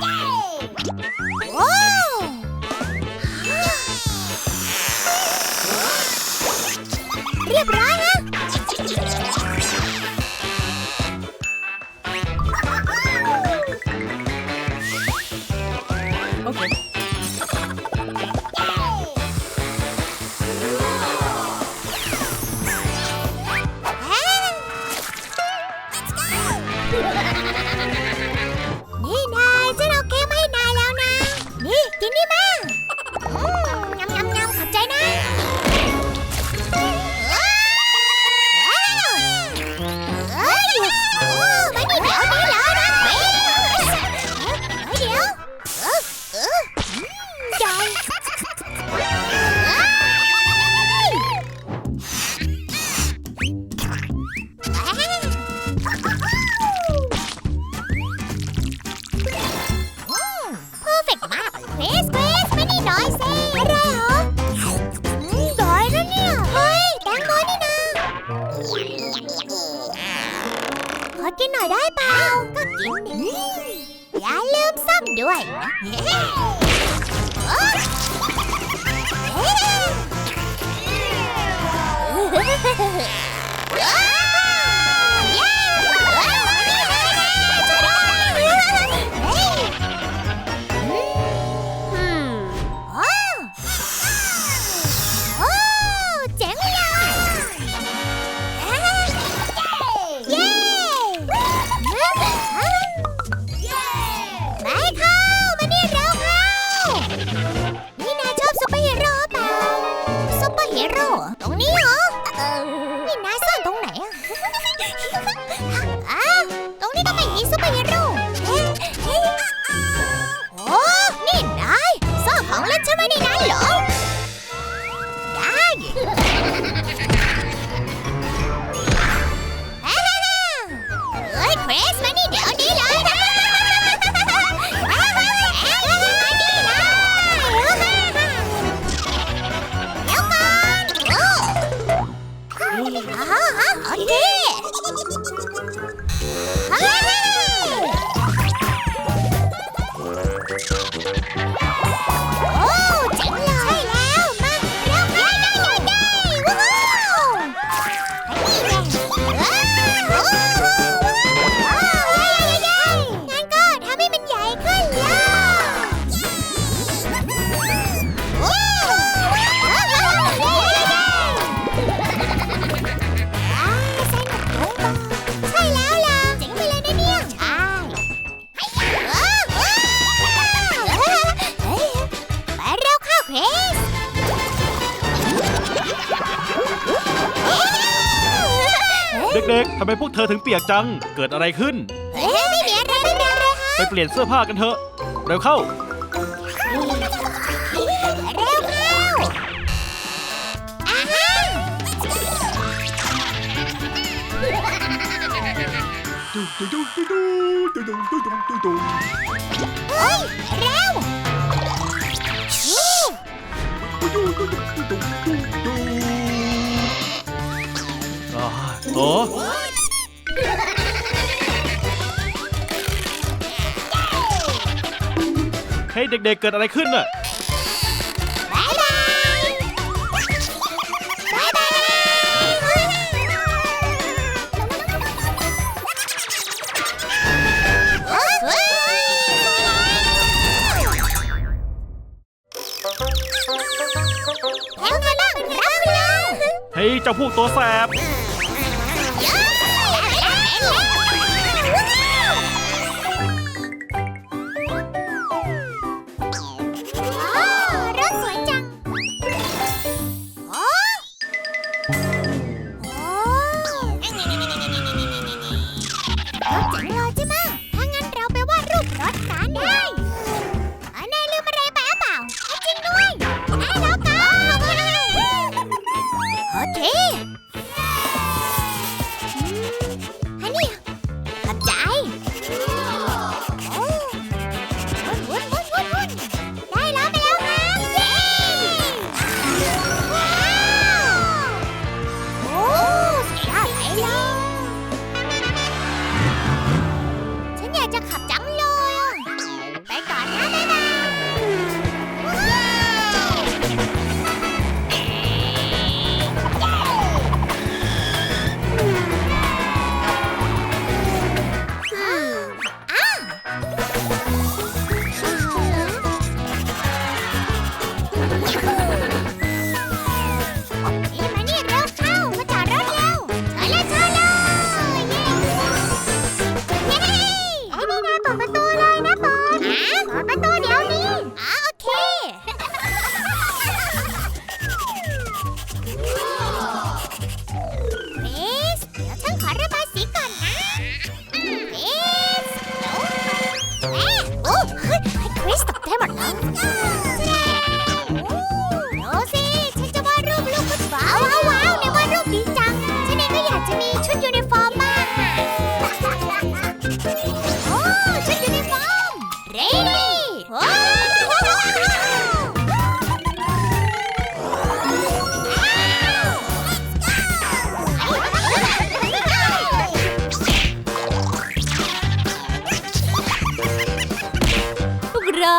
Yay! rồi đấy Bao. Có chuyện đi, ừ. Dạ lướm sắp đuổi Yeah Where's my needle? ็กทำไมพวกเธอถึงเปียกจัง เกิดอะไรขึ้นไม่มีอะไม่มีอะไรฮะไปเปลี่ยนเสื้อผ้ากันเถอะ เร็วเข้า เร็วเข้าอ่าฮเฮ้ยเร็ว ดู ให้เด็กๆเกิดอะไรขึ้นน่ะเฮ้ยเจ้าพวกตัวแสบ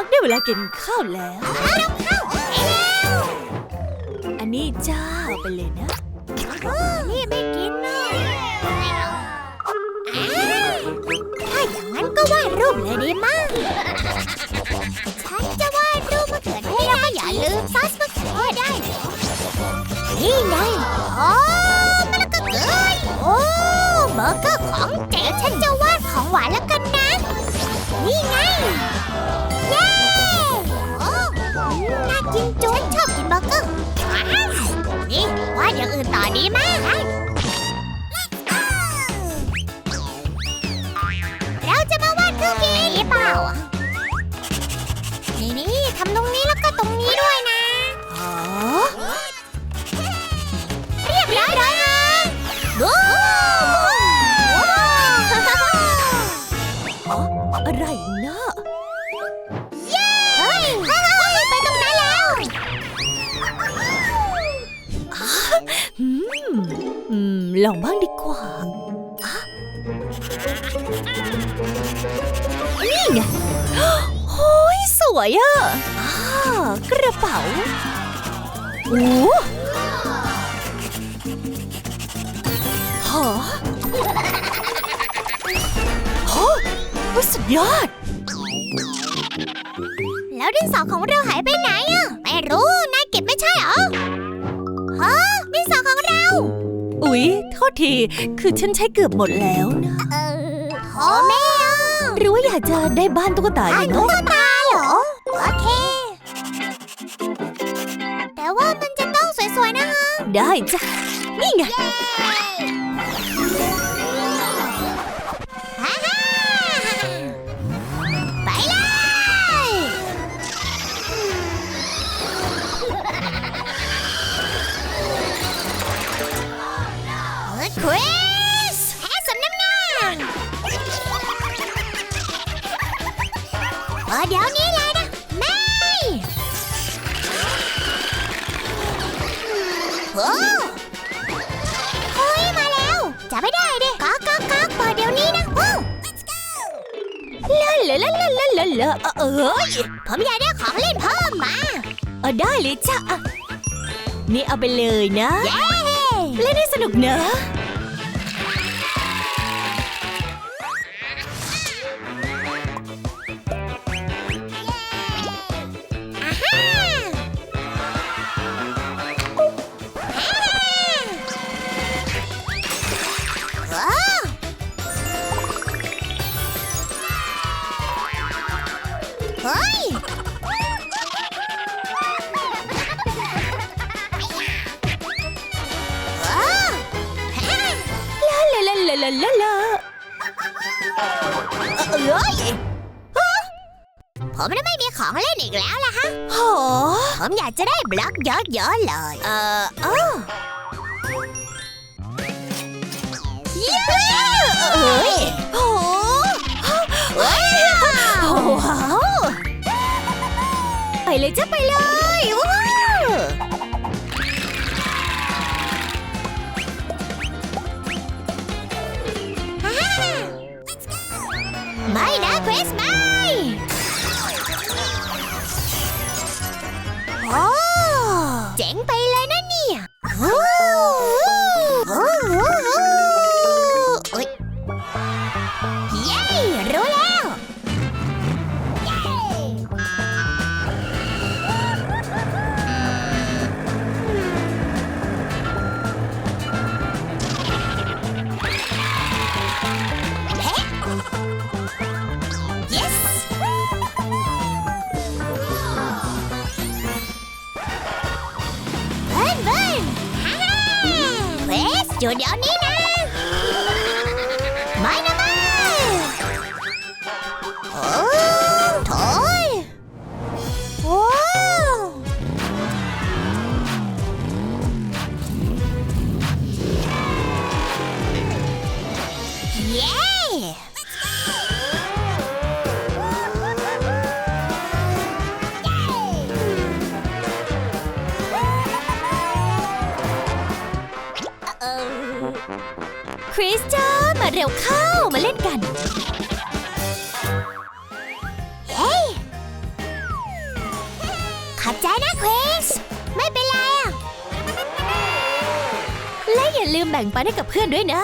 กได้เวลากินข้าวแล้วเอาเข้าไปแล้วอันนี้จ้าเอาไปเลยนะ นี่ไม่กินเลยถ้าอย่างนั้นก็วาดรูปเลยดีมาก ฉันจะวาดรูปมะเขือเทศแล้วก็อย่าลืมซอสมะเขือเทศได้ นี่ไงโอ้มันก็เกยโอ้เบอร์เกอร์ของเจ๋งฉันจะวาดของหวานแล้วกั นชอบกินเบอร์เกนี่วาอย่างอื่นต่อดีมาก มอืม ลองบ้างดีกว่าอะนี่ไงโอ้ยสวยอะอากระเป๋าโอ้ฮะฮะโอ้สุดยอด แล้วดินสอของเราหายไปไหนอะไม่รู้ อุ๊ย โทษที คือฉันใช้เกือบหมดแล้วนะเออโถแม่อะหรือว่าอยากจะได้บ้านตุ๊กตาอย่างตุ๊นั้นกตาเหรอ โอเค แต่ว่ามันจะต้องสวยๆนะคะได้จ้ะ นี่ไง ออเดี๋ยวนี้เลยนะ ไม่โอ้เฮ้ยมาแล้วจับไม่ได้ดิก๊อกก๊อกก๊อกเปิดเดี๋ยวนี้นะว้าวลาลาลาลาลาลาเออเอ้ยผมอยากได้ของเล่นเพิ่มมาเอาได้เลยจ้ะอะนี่เอาไปเลยนะเย้เล่นให้สนุกนะอ่า เฮ้ย ว้าวฮ่าลาลาลาลาลาลาลาเออเอ้ยผมน่ะไม่มีของเล่นอีกแล้วล่ะฮะ โห ผมอยากจะได้บล็อกเยอะๆเลย เออเออ เลยจ้ะไปเลยว้าวไม่นะคริสไม่โอ้เจ๋งไปเลยนะเนี่ย เดี๋ยวนี้ คริสจ้ามาเร็วเข้ามาเล่นกัน เฮ้ย ขอบใจนะคริส ไม่เป็นไรอะ และอย่าลืมแบ่งปันให้กับเพื่อนด้วยนะ